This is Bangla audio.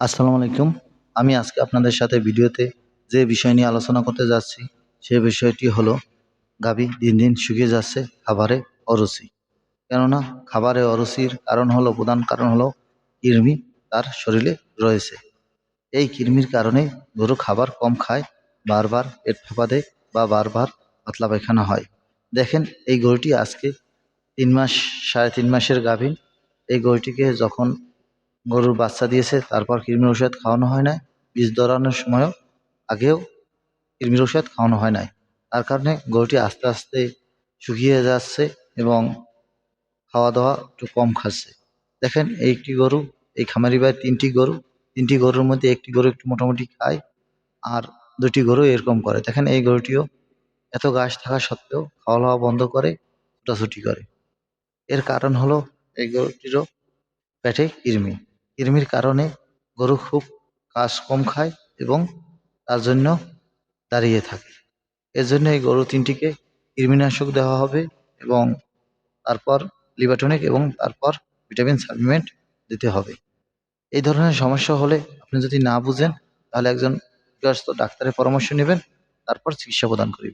আসসালামু আলাইকুম। আমি আজকে আপনাদের সাথে ভিডিওতে যে বিষয় নিয়ে আলোচনা করতে যাচ্ছি, সে বিষয়টি হলো, গাভী দিন দিন শুকিয়ে যাচ্ছে খাবারে অরুচি। কেননা খাবারে অরুচির কারণ হলো, প্রধান কারণ হলো কৃমি তার শরীরে রয়েছে। এই কৃমির কারণে গরু খাবার কম খায়, বারবার পেট ফাঁপা দেয় বা বারবার পাতলা পায়খানা হয়। দেখেন, এই গরুটি আজকে তিন মাস, সাড়ে তিন মাসের গাভীন এই গরুটিকে যখন গরুর বাচ্চা দিয়েছে, তারপর কৃমির ওষুধ খাওয়ানো হয় নাই। বীজ দরানোর সময়ও আগেও কৃমির ওষুধ খাওয়ানো হয় নাই। তার কারণে গরুটি আস্তে আস্তে শুকিয়ে যাচ্ছে এবং খাওয়া দাওয়া একটু কম খাচ্ছে। দেখেন এই একটি গরু, এই খামারি ভাই তিনটি গরু, তিনটি গরুর মধ্যে একটি গরু একটু মোটামুটি খায় আর দুটি গরু এরকম করে। দেখেন, এই গরুটিও এত ঘাস থাকা সত্ত্বেও খাওয়া দাওয়া বন্ধ করে, ছুটাছুটি করে। এর কারণ হলো, এই গরুটিরও পেটে কৃমি। কৃমির কারণে গরু খুব ঘাস কম খায় এবং তার জন্য দাঁড়িয়ে থাকে। এর জন্য এই গরু তিনটিকে কৃমিনাশক দেওয়া হবে এবং তারপর লিভাটনিক এবং তারপর ভিটামিন সাপ্লিমেন্ট দিতে হবে। এই ধরনের সমস্যা হলে আপনি যদি না বুঝেন, তাহলে একজন ডাক্তারের পরামর্শ নেবেন, তারপর চিকিৎসা প্রদান করিবেন